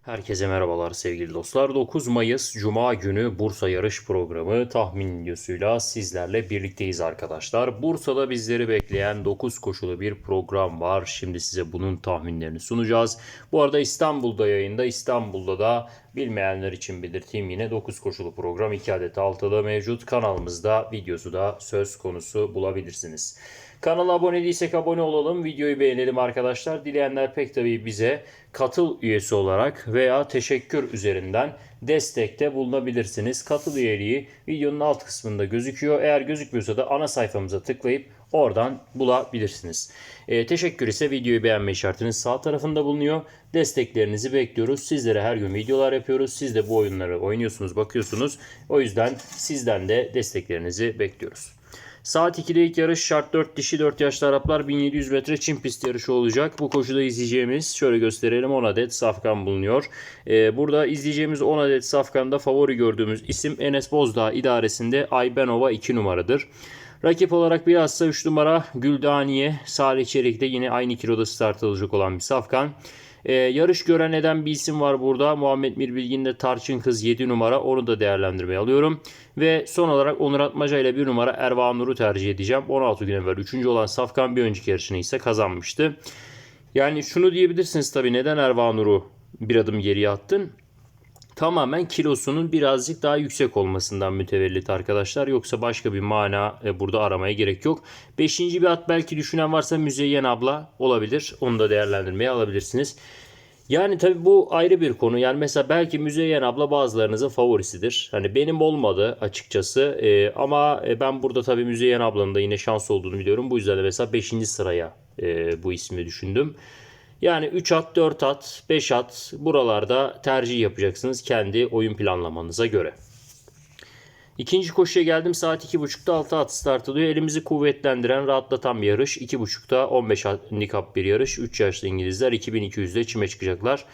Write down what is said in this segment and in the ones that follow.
Herkese merhabalar sevgili dostlar. 9 Mayıs Cuma günü Bursa yarış programı tahmin videosuyla sizlerle birlikteyiz arkadaşlar. Bursa'da bizleri bekleyen 9 koşulu bir program var. Şimdi size bunun tahminlerini sunacağız. Bu arada İstanbul'da yayında. İstanbul'da da bilmeyenler için belirteyim yine 9 koşulu program 2 adet altılı mevcut. Kanalımızda videosu da söz konusu bulabilirsiniz. Kanala abone değilsek abone olalım. Videoyu beğenelim arkadaşlar. Dileyenler pek tabii bize katıl üyesi olarak veya teşekkür üzerinden destekte bulunabilirsiniz. Katıl üyeliği videonun alt kısmında gözüküyor. Eğer gözükmüyorsa da ana sayfamıza tıklayıp oradan bulabilirsiniz. E, teşekkür ise videoyu beğenme işaretinin sağ tarafında bulunuyor. Desteklerinizi bekliyoruz. Sizlere her gün videolar yapıyoruz. Siz de bu oyunları oynuyorsunuz, bakıyorsunuz. O yüzden sizden de desteklerinizi bekliyoruz. Saat 2'de ilk yarış şart 4 dişi 4 yaşlı Araplar 1700 metre Çin pist yarışı olacak. Bu koşuda izleyeceğimiz şöyle gösterelim 10 adet safkan bulunuyor. Ee, burada izleyeceğimiz 10 adet safkanda favori gördüğümüz isim Enes Bozdağ idaresinde Aybenova 2 numaradır. Rakip olarak bilhassa 3 numara Güldaniye Salih Çelik'te yine aynı kiloda start alacak olan bir safkan. Ee, yarış gören eden bir isim var burada. Muhammed Mirbilgin'de Tarçın Kız 7 numara. Onu da değerlendirmeye alıyorum. Ve son olarak Onur Atmaca ile 1 numara Erva Nur'u tercih edeceğim. 16 gün evvel 3. olan Safkan bir önceki yarışını ise kazanmıştı. Yani şunu diyebilirsiniz tabii neden Erva Nur'u bir adım geriye attın? Tamamen kilosunun birazcık daha yüksek olmasından mütevellit arkadaşlar. Yoksa başka bir mana e, burada aramaya gerek yok. Beşinci bir at belki düşünen varsa Müzeyyen abla olabilir. Onu da değerlendirmeye alabilirsiniz. Yani tabii bu ayrı bir konu. Yani mesela belki Müzeyyen abla bazılarınızın favorisidir. Hani benim olmadı açıkçası. Ee, ama e, ben burada tabii Müzeyyen ablanın da yine şans olduğunu biliyorum. Bu yüzden de mesela 5. sıraya e, bu ismi düşündüm. Yani 3 at, 4 at, 5 at buralarda tercih yapacaksınız kendi oyun planlamanıza göre. İkinci koşuya geldim. Saat 2.30'da 6 at start alıyor. Elimizi kuvvetlendiren, rahatlatan bir yarış. 2.30'da 15 handikap bir yarış. 3 yaşlı İngilizler 2200'de çime çıkacaklar.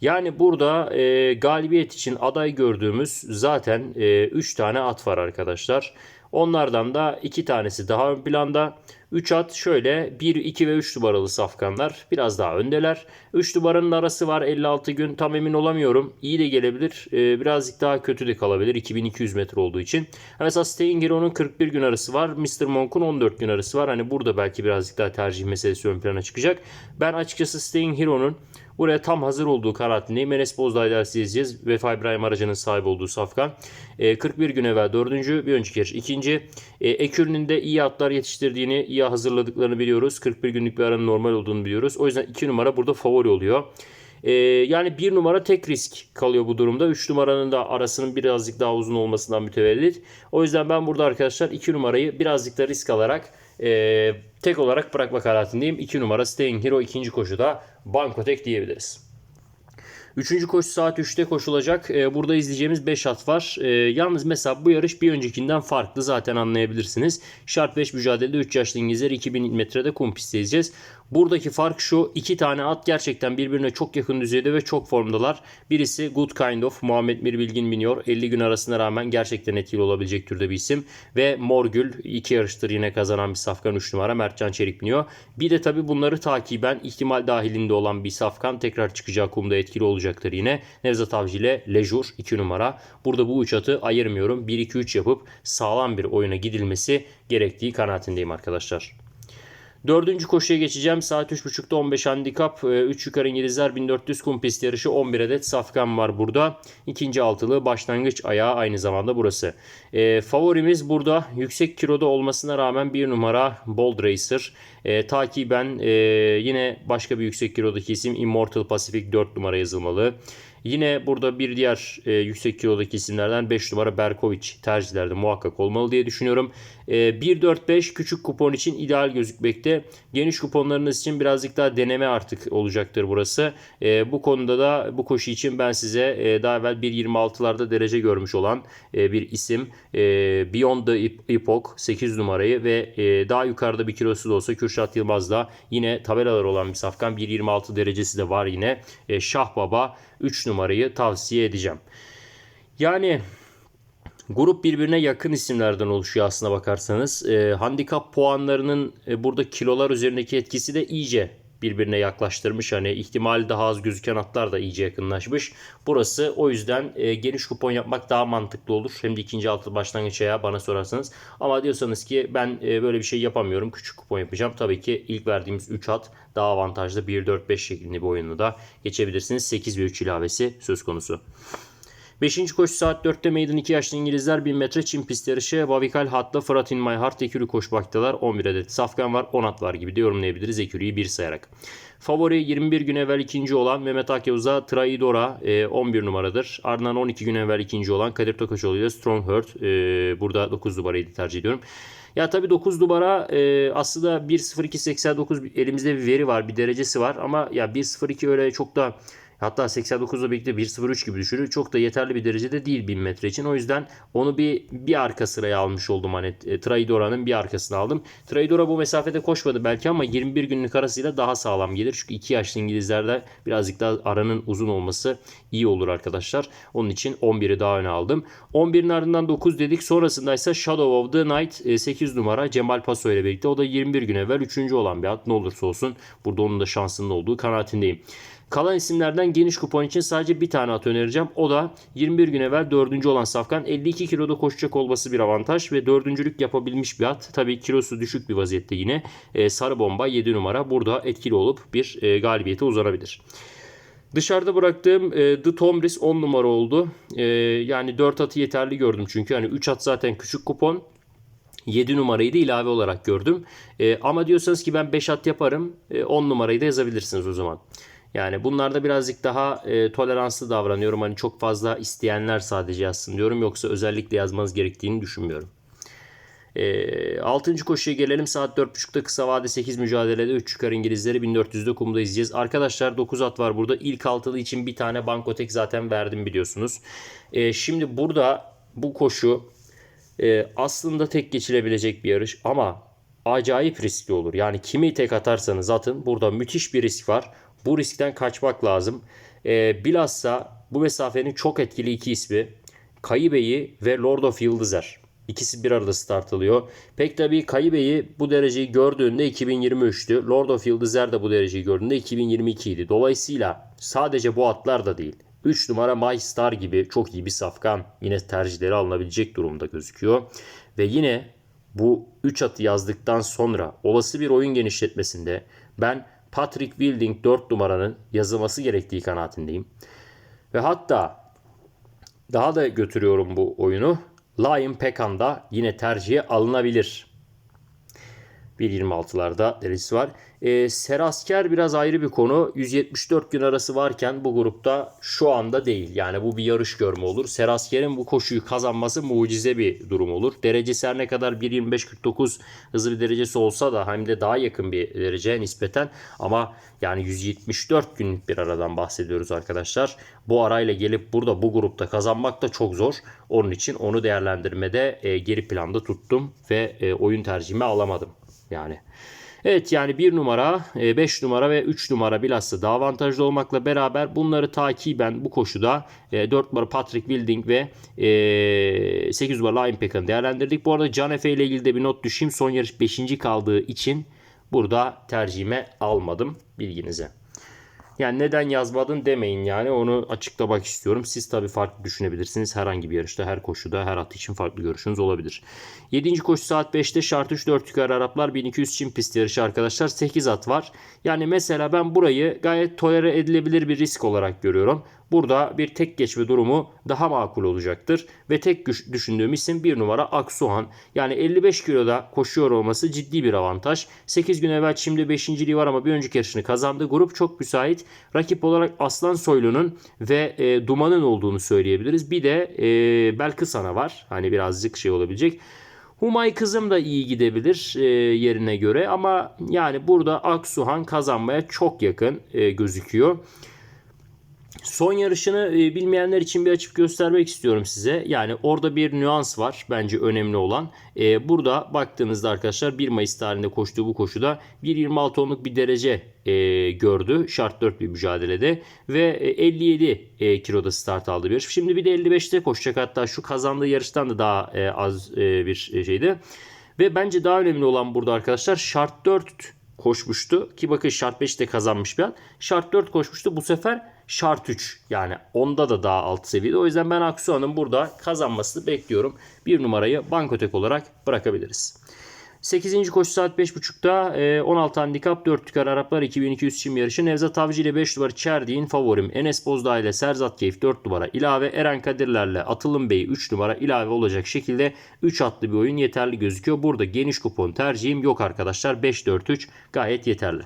Yani burada e, galibiyet için aday gördüğümüz zaten 3 e, tane at var arkadaşlar. Onlardan da 2 tanesi daha ön planda. 3 at şöyle 1, 2 ve 3 numaralı safkanlar biraz daha öndeler. 3 numaranın arası var 56 gün tam emin olamıyorum. İyi de gelebilir ee, birazcık daha kötü de kalabilir 2200 metre olduğu için. Mesela Staying Hero'nun 41 gün arası var. Mr. Monk'un 14 gün arası var. Hani burada belki birazcık daha tercih meselesi ön plana çıkacak. Ben açıkçası Staying Hero'nun Buraya tam hazır olduğu kanaatindeyim. Enes Bozdağ dersi izleyeceğiz. Vefa İbrahim aracının sahibi olduğu Safkan. E, 41 gün evvel dördüncü, bir önceki yarış ikinci. E, Ekür'ün de iyi atlar yetiştirdiğini, iyi hazırladıklarını biliyoruz. 41 günlük bir aranın normal olduğunu biliyoruz. O yüzden 2 numara burada favori oluyor. Ee, yani bir numara tek risk kalıyor bu durumda. 3 numaranın da arasının birazcık daha uzun olmasından mütevellit. O yüzden ben burada arkadaşlar 2 numarayı birazcık da risk alarak e, tek olarak bırakma kanaatindeyim. 2 numara Staying Hero ikinci koşuda Banko tek diyebiliriz. Üçüncü koşu saat 3'te koşulacak. Ee, burada izleyeceğimiz 5 at var. Ee, yalnız mesela bu yarış bir öncekinden farklı zaten anlayabilirsiniz. Şart 5 mücadelede 3 yaşlı İngilizler 2000 metrede kum pistte izleyeceğiz. Buradaki fark şu. iki tane at gerçekten birbirine çok yakın düzeyde ve çok formdalar. Birisi Good Kind of Muhammed Mir Bilgin biniyor. 50 gün arasına rağmen gerçekten etkili olabilecek türde bir isim. Ve Morgül iki yarıştır yine kazanan bir safkan 3 numara Mertcan Çelik biniyor. Bir de tabi bunları takiben ihtimal dahilinde olan bir safkan tekrar çıkacağı kumda etkili olacaktır yine. Nevzat Avcı ile Lejur 2 numara. Burada bu üç atı ayırmıyorum. 1-2-3 yapıp sağlam bir oyuna gidilmesi gerektiği kanaatindeyim arkadaşlar. Dördüncü koşuya geçeceğim. Saat 3.30'da 15 handikap. 3 yukarı İngilizler 1400 kum pist yarışı. 11 adet safkan var burada. İkinci altılı başlangıç ayağı aynı zamanda burası. E, favorimiz burada yüksek kiloda olmasına rağmen bir numara Bold Racer. E, takiben e, yine başka bir yüksek kilodaki isim Immortal Pacific 4 numara yazılmalı. Yine burada bir diğer e, yüksek kilodaki isimlerden 5 numara Berkovic tercihlerde muhakkak olmalı diye düşünüyorum. E, 1-4-5 küçük kupon için ideal gözükmekte. Geniş kuponlarınız için birazcık daha deneme artık olacaktır burası. E, bu konuda da bu koşu için ben size e, daha evvel 1.26'larda derece görmüş olan e, bir isim e, Beyond the Epoch 8 numarayı ve e, daha yukarıda bir kilosu da olsa Kürşat Yılmaz da yine tabelalar olan bir safkan 1.26 derecesi de var yine. E, Şah Baba 3 numarayı tavsiye edeceğim. Yani Grup birbirine yakın isimlerden oluşuyor aslına bakarsanız. E, handikap puanlarının e, burada kilolar üzerindeki etkisi de iyice birbirine yaklaştırmış. Hani ihtimali daha az gözüken atlar da iyice yakınlaşmış. Burası o yüzden e, geniş kupon yapmak daha mantıklı olur. Hem de ikinci altı başlangıç ayağı bana sorarsanız. Ama diyorsanız ki ben e, böyle bir şey yapamıyorum. Küçük kupon yapacağım. Tabii ki ilk verdiğimiz 3 at daha avantajlı 1-4-5 şeklinde bir oyunu da geçebilirsiniz. 8 ve 3 ilavesi söz konusu. Beşinci koşu saat 4'te Maiden 2 yaşlı İngilizler 1000 metre çim pist yarışı. Vavikal Hat'la Fırat In My Heart ekürü koşmaktalar. 11 adet safkan var 10 at var gibi de yorumlayabiliriz ekürüyü bir sayarak. Favori 21 gün evvel ikinci olan Mehmet Akyavuz'a Traidora e, 11 numaradır. Ardından 12 gün evvel ikinci olan Kadir Tokaçoğlu ile Strongheart. E, burada 9 numarayı tercih ediyorum. Ya tabii 9 numara e, aslında 1.02.89 elimizde bir veri var. Bir derecesi var ama ya 1.02 öyle çok da Hatta 89'la birlikte 1.03 gibi düşürüyor. Çok da yeterli bir derecede değil 1000 metre için. O yüzden onu bir bir arka sıraya almış oldum. Hani e, Traidora'nın bir arkasına aldım. Traidora bu mesafede koşmadı belki ama 21 günlük arasıyla daha sağlam gelir. Çünkü 2 yaşlı İngilizlerde birazcık daha aranın uzun olması iyi olur arkadaşlar. Onun için 11'i daha öne aldım. 11'in ardından 9 dedik. Sonrasında ise Shadow of the Night 8 numara Cemal Paso ile birlikte. O da 21 gün evvel 3. olan bir at. Ne olursa olsun burada onun da şansının olduğu kanaatindeyim. Kalan isimlerden geniş kupon için sadece bir tane at önereceğim. O da 21 gün evvel 4. olan Safkan. 52 kiloda koşacak olması bir avantaj ve dördüncülük yapabilmiş bir at. Tabii kilosu düşük bir vaziyette yine. Ee, sarı bomba 7 numara burada etkili olup bir e, galibiyete uzanabilir. Dışarıda bıraktığım e, The Tomris 10 numara oldu. E, yani 4 atı yeterli gördüm çünkü. Hani 3 at zaten küçük kupon. 7 numarayı da ilave olarak gördüm. E, ama diyorsanız ki ben 5 at yaparım. E, 10 numarayı da yazabilirsiniz o zaman. Yani bunlarda birazcık daha e, toleranslı davranıyorum. Hani çok fazla isteyenler sadece yazsın diyorum. Yoksa özellikle yazmanız gerektiğini düşünmüyorum. E, 6. koşuya gelelim. Saat 4.30'da kısa vade 8 mücadelede 3 çıkar İngilizleri 1400'de kumda izleyeceğiz. Arkadaşlar 9 at var burada. İlk altılı için bir tane bankotek zaten verdim biliyorsunuz. E, şimdi burada bu koşu e, aslında tek geçilebilecek bir yarış ama acayip riskli olur. Yani kimi tek atarsanız atın burada müthiş bir risk var. Bu riskten kaçmak lazım. E, bilhassa bu mesafenin çok etkili iki ismi Kayıbeyi ve Lord of Yıldızer. İkisi bir arada start alıyor. Pek tabii Kayıbeyi bu dereceyi gördüğünde 2023'tü. Lord of Yıldızer de bu dereceyi gördüğünde 2022 idi. Dolayısıyla sadece bu atlar da değil. 3 numara My Star gibi çok iyi bir safkan yine tercihleri alınabilecek durumda gözüküyor. Ve yine bu 3 atı yazdıktan sonra olası bir oyun genişletmesinde ben Patrick Wilding 4 numaranın yazılması gerektiği kanaatindeyim. Ve hatta daha da götürüyorum bu oyunu. Lion Pekan da yine tercihe alınabilir. 1.26'larda derisi var. E, Serasker biraz ayrı bir konu. 174 gün arası varken bu grupta şu anda değil. Yani bu bir yarış görme olur. Serasker'in bu koşuyu kazanması mucize bir durum olur. Derecesi her ne kadar 1.25-49 hızlı bir derecesi olsa da hem de daha yakın bir derece nispeten ama yani 174 günlük bir aradan bahsediyoruz arkadaşlar. Bu arayla gelip burada bu grupta kazanmak da çok zor. Onun için onu değerlendirmede e, geri planda tuttum ve e, oyun tercihimi alamadım. Yani Evet yani 1 numara, 5 numara ve 3 numara bilhassa daha avantajlı olmakla beraber bunları takiben bu koşuda 4 numara Patrick Wilding ve 8 numara Lion Peck'ını değerlendirdik. Bu arada Can Efe ile ilgili de bir not düşeyim. Son yarış 5. kaldığı için burada tercihime almadım bilginize. Yani neden yazmadın demeyin yani onu açıklamak istiyorum. Siz tabii farklı düşünebilirsiniz. Herhangi bir yarışta, her koşuda, her at için farklı görüşünüz olabilir. 7. koşu saat 5'te şart 3 4 yukarı Araplar 1200 çim pist yarışı arkadaşlar. 8 at var. Yani mesela ben burayı gayet tolere edilebilir bir risk olarak görüyorum. Burada bir tek geçme durumu daha makul olacaktır. Ve tek düşündüğüm isim bir numara Aksuhan. Yani 55 kiloda koşuyor olması ciddi bir avantaj. 8 gün evvel şimdi 5.liği var ama bir önceki yarışını kazandı. Grup çok müsait. Rakip olarak Aslan Soylu'nun ve e, Duman'ın olduğunu söyleyebiliriz. Bir de e, Belkısana var. Hani birazcık şey olabilecek. Humay kızım da iyi gidebilir e, yerine göre ama yani burada Aksuhan kazanmaya çok yakın e, gözüküyor. Son yarışını e, bilmeyenler için bir açıp göstermek istiyorum size. Yani orada bir nüans var bence önemli olan. E, burada baktığınızda arkadaşlar 1 Mayıs tarihinde koştuğu bu koşuda 1.26 onluk bir derece e, gördü. Şart 4 bir mücadelede ve 57 kiloda start aldı bir. Şimdi bir de 55'te koşacak hatta şu kazandığı yarıştan da daha az bir şeydi. Ve bence daha önemli olan burada arkadaşlar şart 4 koşmuştu. Ki bakın şart 5'te kazanmış bir an. Şart 4 koşmuştu. Bu sefer şart 3. Yani onda da daha alt seviyede. O yüzden ben Aksu'nun burada kazanmasını bekliyorum. Bir numarayı Bankotek olarak bırakabiliriz. 8. koşu saat 5.30'da e, 16 handikap 4 tükar Araplar 2200 çim yarışı. Nevzat Avcı ile 5 numara Çerdiğin favorim. Enes Bozdağ ile Serzat Keyif 4 numara ilave. Eren Kadirler'le Atılım Bey 3 numara ilave olacak şekilde 3 atlı bir oyun yeterli gözüküyor. Burada geniş kupon tercihim yok arkadaşlar. 5-4-3 gayet yeterli.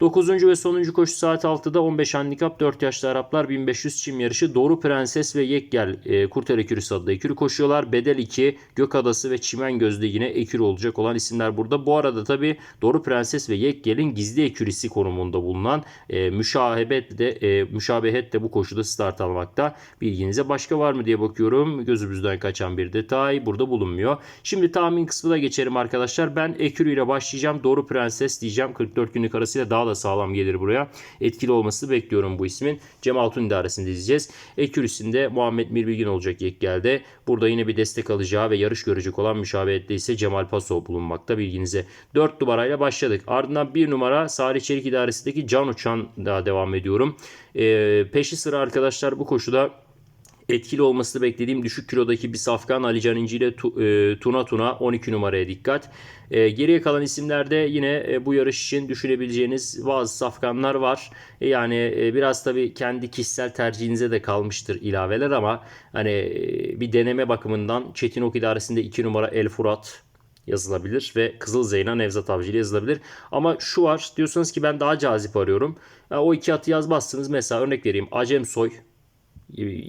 9. ve sonuncu koşu saat 6'da 15 handikap 4 yaşlı Araplar 1500 çim yarışı Doğru Prenses ve Yeggel e, Kurtar Ekürüsü adlı ekürü koşuyorlar. Bedel 2, Gök Adası ve Çimen Gözde yine ekürü olacak olan isimler burada. Bu arada tabi Doğru Prenses ve Yeggel'in gizli ekürisi konumunda bulunan e, müşahebet de, e, müşabehet de bu koşuda start almakta. Bilginize başka var mı diye bakıyorum. Gözümüzden kaçan bir detay burada bulunmuyor. Şimdi tahmin kısmına geçelim arkadaşlar. Ben ekürü ile başlayacağım. Doğru Prenses diyeceğim. 44 günlük arasıyla daha da sağlam gelir buraya. Etkili olmasını bekliyorum bu ismin. Cem Altun idaresinde izleyeceğiz. Ekürüsünde Muhammed Mirbilgin olacak ilk geldi. Burada yine bir destek alacağı ve yarış görecek olan müşabehette ise Cemal Paso bulunmakta bilginize. 4 numarayla başladık. Ardından 1 numara Salih Çelik idaresindeki Can Uçan daha devam ediyorum. Ee, peşi sıra arkadaşlar bu koşuda etkili olmasını beklediğim düşük kilodaki bir safkan Ali Can ile e, Tuna Tuna 12 numaraya dikkat. E, geriye kalan isimlerde yine e, bu yarış için düşünebileceğiniz bazı safkanlar var. Yani biraz tabii kendi kişisel tercihinize de kalmıştır ilaveler ama hani bir deneme bakımından Çetin idaresinde 2 numara El Furat yazılabilir ve Kızıl Zeyna Nevzat Avcı ile yazılabilir. Ama şu var diyorsanız ki ben daha cazip arıyorum. O iki atı yazmazsınız. Mesela örnek vereyim Acem Soy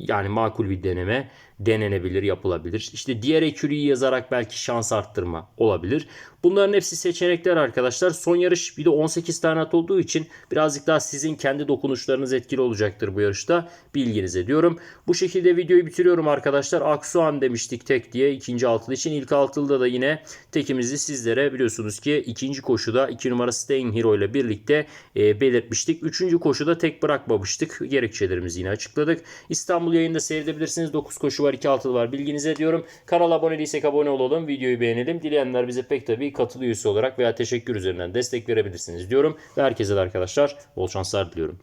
yani makul bir deneme denenebilir, yapılabilir. İşte diğer ekürüyü yazarak belki şans arttırma olabilir. Bunların hepsi seçenekler arkadaşlar. Son yarış bir de 18 tane at olduğu için birazcık daha sizin kendi dokunuşlarınız etkili olacaktır bu yarışta. Bilginize diyorum. Bu şekilde videoyu bitiriyorum arkadaşlar. Aksuan demiştik tek diye ikinci altılı için. ilk altılıda da yine tekimizi sizlere biliyorsunuz ki ikinci koşuda 2 numara Staying Hero ile birlikte e, belirtmiştik. Üçüncü koşuda tek bırakmamıştık. Gerekçelerimizi yine açıkladık. İstanbul yayında seyredebilirsiniz. 9 koşu var 2 altılı var. Bilginize diyorum. Kanala abone değilsek abone olalım. Videoyu beğenelim. Dileyenler bize pek tabii katıl üyesi olarak veya teşekkür üzerinden destek verebilirsiniz diyorum. Ve herkese de arkadaşlar bol şanslar diliyorum.